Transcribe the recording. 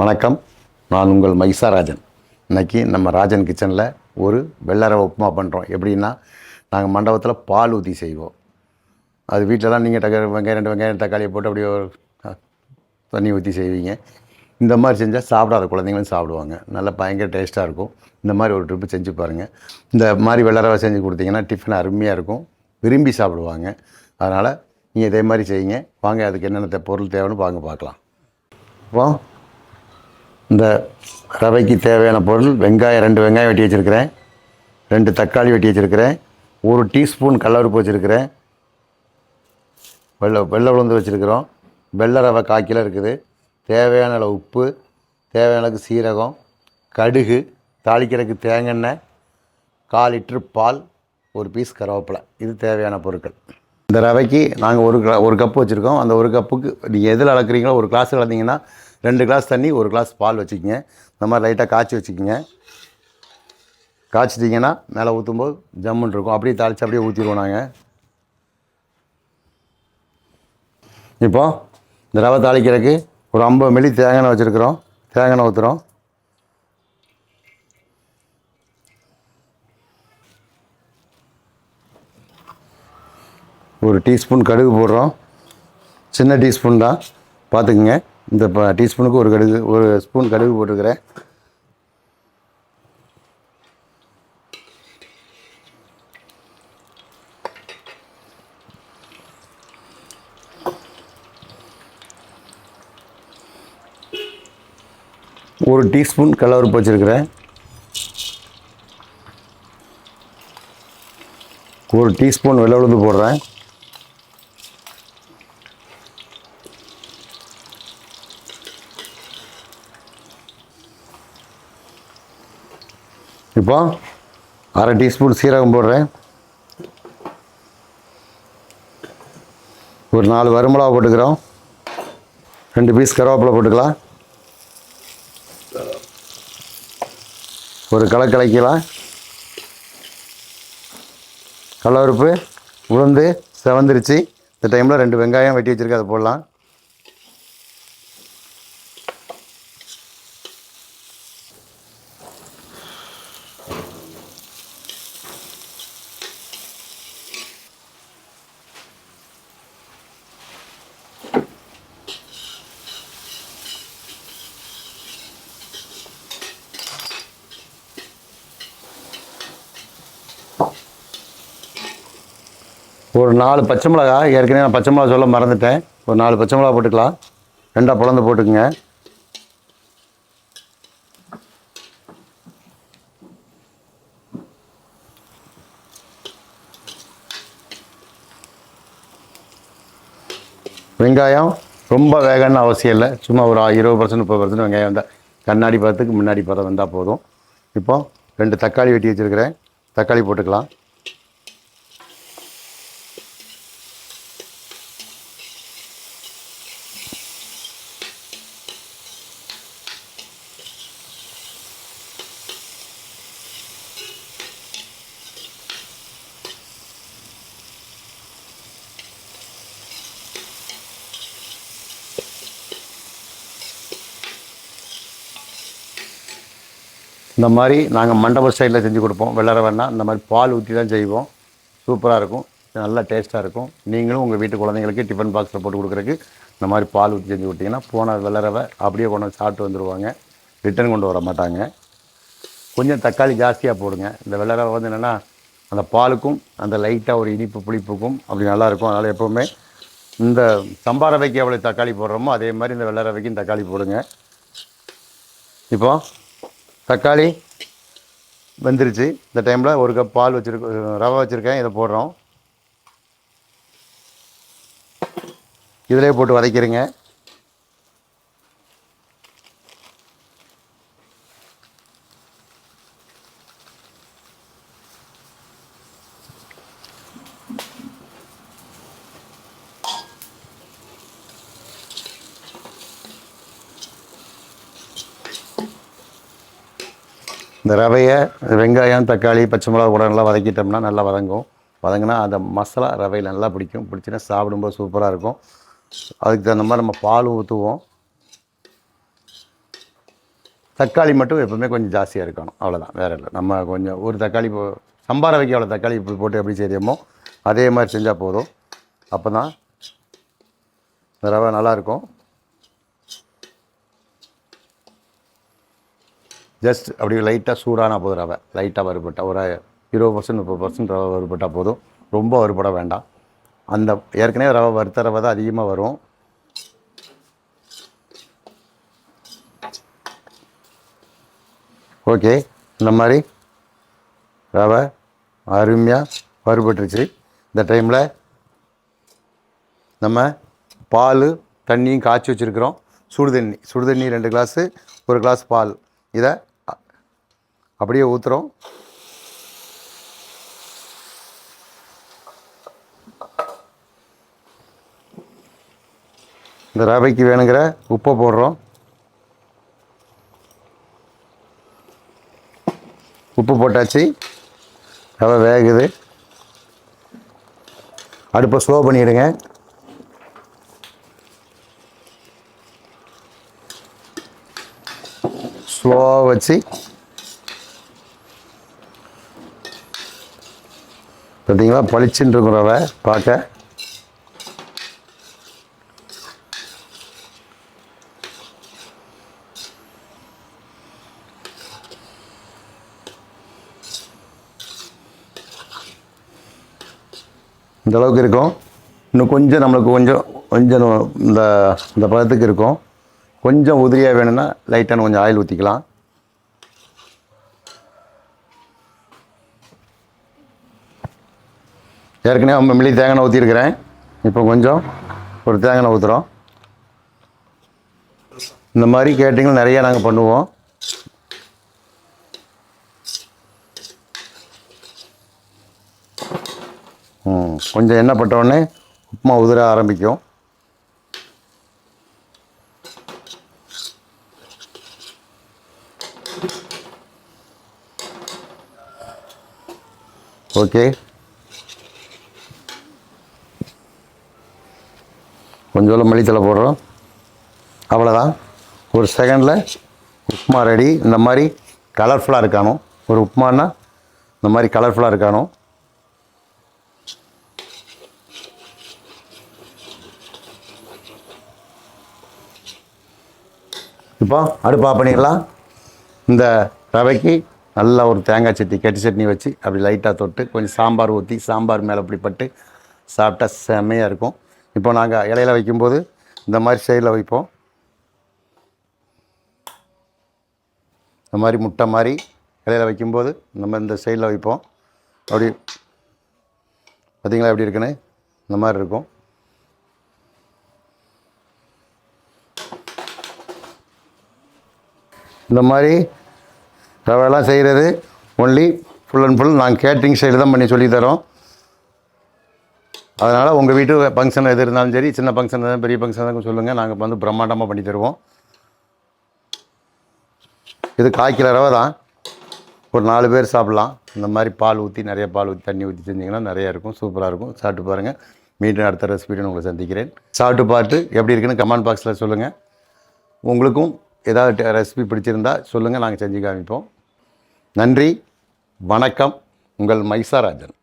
வணக்கம். நான் உங்கள் மைசாராஜன் இன்றைக்கி நம்ம ராஜன் கிச்சனில் ஒரு வெள்ளரவ உப்புமா பண்ணுறோம் எப்படின்னா நாங்கள் மண்டபத்தில் பால் ஊற்றி செய்வோம். அது வீட்டிலலாம் நீங்கள் டக்க வெங்காயம் ரெண்டு வெங்காயம் தக்காளியை போட்டு அப்படியே ஒரு தண்ணி ஊற்றி செய்வீங்க. இந்த மாதிரி செஞ்சால் சாப்பிடாத குழந்தைங்களும் சாப்பிடுவாங்க. நல்லா பயங்கர டேஸ்ட்டாக இருக்கும். இந்த மாதிரி ஒரு ட்ரிப்பு செஞ்சு பாருங்கள் இந்த மாதிரி வெள்ளரவை செஞ்சு கொடுத்தீங்கன்னா டிஃபன் அருமையாக இருக்கும். விரும்பி சாப்பிடுவாங்க. அதனால் நீங்கள் இதே மாதிரி செய்யுங்க. வாங்க அதுக்கு என்னென்ன பொருள் தேவைன்னு வாங்க பார்க்கலாம். இப்போ இந்த ரவைக்கு தேவையான பொருள் வெங்காயம் ரெண்டு வெங்காயம் வெட்டி வச்சுருக்கிறேன். ரெண்டு தக்காளி வெட்டி வச்சுருக்கிறேன். ஒரு டீஸ்பூன் கடலப்பருப்பு வச்சுருக்கிறேன். வெள்ளை வெள்ளை உளுந்து வச்சுருக்கிறோம். வெள்ளை ரவை காய்க்கில இருக்குது. தேவையான அளவு உப்பு தேவையான அளவுக்கு சீரகம் கடுகு தாளிக்கிறதுக்கு தேங்காய் கால் லிட்ரு பால் ஒரு பீஸ் கருவேப்பிலை. இது தேவையான பொருட்கள். இந்த ரவைக்கு நாங்கள் ஒரு ஒரு கப்பு வச்சுருக்கோம். அந்த ஒரு கப்புக்கு நீங்கள் எதில் அளக்குறீங்களோ ஒரு கிளாஸ் அளந்தீங்கன்னா ரெண்டு கிளாஸ் தண்ணி ஒரு கிளாஸ் பால் வச்சுக்கிங்க. இந்த மாதிரி லைட்டாக காய்ச்சி வச்சுக்கிங்க. காய்ச்சிட்டிங்கன்னா மேலே ஊற்றும்போது ஜம்முன்னு இருக்கும். அப்படியே தாளித்து அப்படியே ஊற்றிடுவோம் நாங்கள் இப்போ இந்த ரவை தாளிக்கிறதுக்கு ஒரு ஐம்பது மில்லி தேங்காய் வச்சுருக்குறோம். தேங்காய் ஊற்றுறோம் ஒரு டீஸ்பூன் கடுகு போடுறோம். சின்ன டீஸ்பூன் தான். பார்த்துக்குங்க. இந்த ப டீஸ்பூனுக்கு ஒரு கடுகு ஒரு ஸ்பூன் கடுகு போட்டிருக்கிறேன். ஒரு டீஸ்பூன் கடலப்பருப்பு வச்சுருக்கிறேன் ஒரு டீஸ்பூன் வெள்ளை உளுந்து போடுறேன். இப்போ அரை டீஸ்பூன் சீரகம் போடுறேன். ஒரு நாலு வருமிளகா போட்டுக்கிறோம். ரெண்டு பீஸ் கருவேப்பிலை போட்டுக்கலாம். ஒரு களை கலக்கலாம் கடலப்பருப்பு உளுந்து செவந்துருச்சு. இந்த டைமில் ரெண்டு வெங்காயம் வெட்டி வச்சுருக்கு அதை போடலாம். ஒரு நாலு பச்சை மிளகா ஏற்கனவே நான் பச்சை மிளகா சொல்ல மறந்துட்டேன். ஒரு நாலு பச்சை மிளகா போட்டுக்கலாம். ரெண்டாக பிளந்து போட்டுக்குங்க. வெங்காயம் ரொம்ப வேகன்னு அவசியம் இல்லை. சும்மா ஒரு இருபது பர்சன்ட் முப்பது பர்சன்ட் வெங்காயம் வந்தால் கண்ணாடி பதத்துக்கு முன்னாடி பதம் வந்தால் போதும். இப்போ ரெண்டு தக்காளி வெட்டி வச்சுருக்கிறேன். தக்காளி போட்டுக்கலாம். இந்த மாதிரி நாங்கள் மண்டப ஸ்டைலில் செஞ்சு கொடுப்போம். வெள்ளரை வேணால் இந்த மாதிரி பால் ஊற்றி தான் செய்வோம். சூப்பராக இருக்கும். நல்லா டேஸ்ட்டாக இருக்கும். நீங்களும் உங்கள் வீட்டு குழந்தைங்களுக்கு டிஃபன் பாக்ஸில் போட்டு கொடுக்குறக்கு இந்த மாதிரி பால் ஊற்றி செஞ்சு கொடுத்தீங்கன்னா போன வெள்ளரவை அப்படியே கொண்டு வந்து சாப்பிட்டு வந்துடுவாங்க ரிட்டர்ன் கொண்டு வர மாட்டாங்க. கொஞ்சம் தக்காளி ஜாஸ்தியாக போடுங்க. இந்த வெள்ளரவை வந்து என்னென்னா அந்த பாலுக்கும் அந்த லைட்டாக ஒரு இனிப்பு புளிப்புக்கும் அப்படி நல்லாயிருக்கும் அதனால் எப்போவுமே இந்த சம்பா ரவைக்கு எவ்வளோ தக்காளி போடுறோமோ அதே மாதிரி இந்த வெள்ளை ரவைக்கும் தக்காளி போடுங்க. இப்போ தக்காளி வெந்துருச்சு. இந்த டைமில் ஒரு கப் பால் வச்சுருக்க ரவை வச்சுருக்கேன். இதை போடுறோம். இதிலே போட்டு வதக்கிடுங்க இந்த ரவையை வெங்காயம் தக்காளி பச்சை மிளகா கூட நல்லா வதக்கிட்டோம்னா நல்லா வதங்கும். வதங்கினா அந்த மசாலா ரவையில் நல்லா பிடிக்கும். பிடிச்சினா சாப்பிடும்போது சூப்பராக இருக்கும். அதுக்கு தகுந்த மாதிரி நம்ம பால் ஊற்றுவோம் தக்காளி மட்டும் எப்போவுமே கொஞ்சம் ஜாஸ்தியாக இருக்கணும். அவ்வளோதான் வேறு இல்லை. நம்ம கொஞ்சம் ஒரு தக்காளி போ சம்பார வைக்க அவ்வளோ தக்காளி இப்படி போட்டு எப்படி செய்யமோ அதே மாதிரி செஞ்சால் போதும். அப்போ தான் இந்த ரவை நல்லாயிருக்கும் ஜஸ்ட் அப்படி லைட்டாக சூடான போதும் ரவை. லைட்டாக வறுபட்டா ஒரு இருபது பர்சன்ட் முப்பது பர்சன்ட் ரவை வறுபட்டால் போதும். ரொம்ப வறுபட வேண்டாம். அந்த ஏற்கனவே ரவை வறுத்த ரவை தான் அதிகமாக வரும். ஓகே இந்த மாதிரி ரவை அருமையாக வறுபட்டுருச்சு. இந்த டைமில் நம்ம பால் தண்ணியும் காய்ச்சி வச்சுருக்கிறோம். சுடு தண்ணி சுடு தண்ணி ரெண்டு கிளாஸு ஒரு கிளாஸ் பால். இதை அப்படியே ஊற்றுறோம் இந்த ரவைக்கு வேணுங்கிற உப்பை போடுறோம். உப்பு போட்டாச்சு. ரவை வேகுது. அடுப்பை ஸ்லோ பண்ணிவிடுங்க ஸ்லோவாக வச்சு பார்த்தீங்களா பளிச்சுன்னு இருக்கும் ரவை பார்க்க இந்த அளவுக்கு இருக்கும். இன்னும் கொஞ்சம் நம்மளுக்கு கொஞ்சம் கொஞ்சம் இந்த இந்த பதத்துக்கு இருக்கும். கொஞ்சம் உதிரியாக வேணும்னா லைட்டான கொஞ்சம் ஆயில் ஊற்றிக்கலாம் ஏற்கனவே ஐம்பது மில்லி தேங்காய் ஊற்றிருக்கிறேன் இப்போ கொஞ்சம் ஒரு தேங்காய் ஊற்றுறோம் இந்த மாதிரி கேட்டிங்கன்னா நிறையா நாங்கள் பண்ணுவோம். கொஞ்சம் எண்ணெய் பட்டவுடனே உப்புமா உதிர ஆரம்பிக்கும். ஓகே. கொஞ்சோண்டு மல்லித்தலை போடுறோம். அவ்வளோதான் ஒரு செகண்டில் உப்புமா ரெடி இந்த மாதிரி கலர்ஃபுல்லாக இருக்கணும் ஒரு உப்புமானா இந்த மாதிரி கலர்ஃபுல்லாக இருக்கணும் இப்போ அடுப்பு ஆஃப் பண்ணிடலாம். இந்த ரவைக்கு நல்லா ஒரு தேங்காய் சட்னி கெட்டி சட்னி வச்சு அப்படி லைட்டாக தொட்டு கொஞ்சம் சாம்பார் ஊற்றி சாம்பார் மேலே அப்படி பட்டு சாப்பிட்டா செம்மையாக இருக்கும். இப்போ நாங்கள் இலையில வைக்கும்போது இந்த மாதிரி சைடில் வைப்போம். இந்த மாதிரி முட்டை மாதிரி இலையில வைக்கும்போது நம்ம இந்த சைடில் வைப்போம். அப்படி பார்த்தீங்களா எப்படி இருக்குன்னு? இந்த மாதிரி இருக்கும். இந்த மாதிரி ரவையெல்லாம் செய்கிறது ஒன்லி ஃபுல் அண்ட் ஃபுல் நாங்கள் கேட்ரிங் சைடு தான் பண்ணி சொல்லித்தரோம் அதனால் உங்கள் வீட்டு ஃபங்க்ஷன் எது இருந்தாலும் சரி சின்ன ஃபங்க்ஷன் இருந்தாலும் பெரிய ஃபங்க்ஷன் தான் சொல்லுங்கள் நாங்கள் வந்து பிரம்மாண்டமாக பண்ணி தருவோம். இது கால் கிலோ ரவை தான். ஒரு நாலு பேர் சாப்பிட்லாம். இந்த மாதிரி பால் ஊற்றி நிறைய பால் ஊற்றி தண்ணி ஊற்றி செஞ்சிங்கன்னா நிறையா இருக்கும். சூப்பராக இருக்கும். சாப்பிட்டு பாருங்கள் மீண்டும் அடுத்த ரெசிபியுடன் உங்களை சந்திக்கிறேன். சாப்பிட்டு பார்த்து எப்படி இருக்குன்னு கமெண்ட் பாக்ஸில் சொல்லுங்கள் உங்களுக்கும் ஏதாவது ரெசிபி பிடிச்சிருந்தா சொல்லுங்கள் நாங்கள் செஞ்சு காமிப்போம். நன்றி வணக்கம். உங்கள் மைசாராஜன்